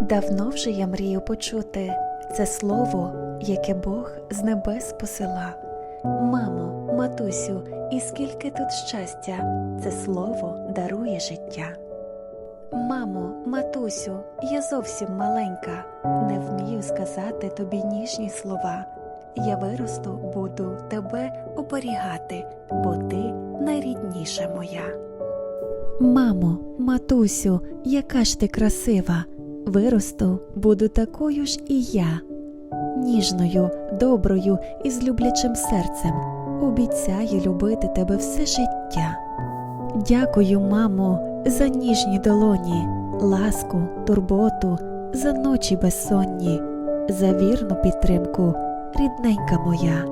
Давно вже я мрію почути це слово, яке Бог з небес посила. Мамо, матусю, і скільки тут щастя, це слово дарує життя. Мамо, матусю, я зовсім маленька, не вмію сказати тобі ніжні слова. Я виросту, буду тебе оберігати, бо ти найрідніша моя. Мамо, матусю, яка ж ти красива, виросту, буду такою ж і я, ніжною, доброю і з люблячим серцем. Обіцяю любити тебе все життя. Дякую, мамо, за ніжні долоні, ласку, турботу, за ночі безсонні, за вірну підтримку, рідненька моя.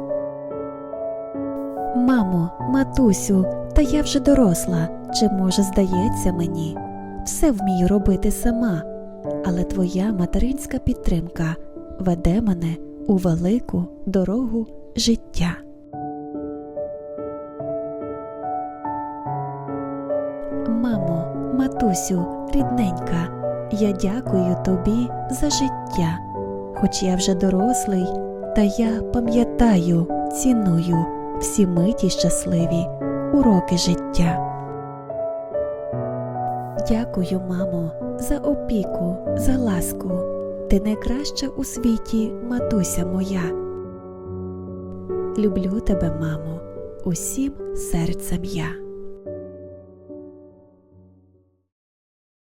Мамо, матусю, та я вже доросла, чи може здається мені, все вмію робити сама, але твоя материнська підтримка веде мене у велику дорогу життя. Мамо, матусю, рідненька, я дякую тобі за життя. Хоч я вже дорослий, та я пам'ятаю, ціную всі миті щасливі, уроки життя. Дякую, мамо, за опіку, за ласку. Ти найкраща у світі, матуся моя. Люблю тебе, мамо, усім серцем я.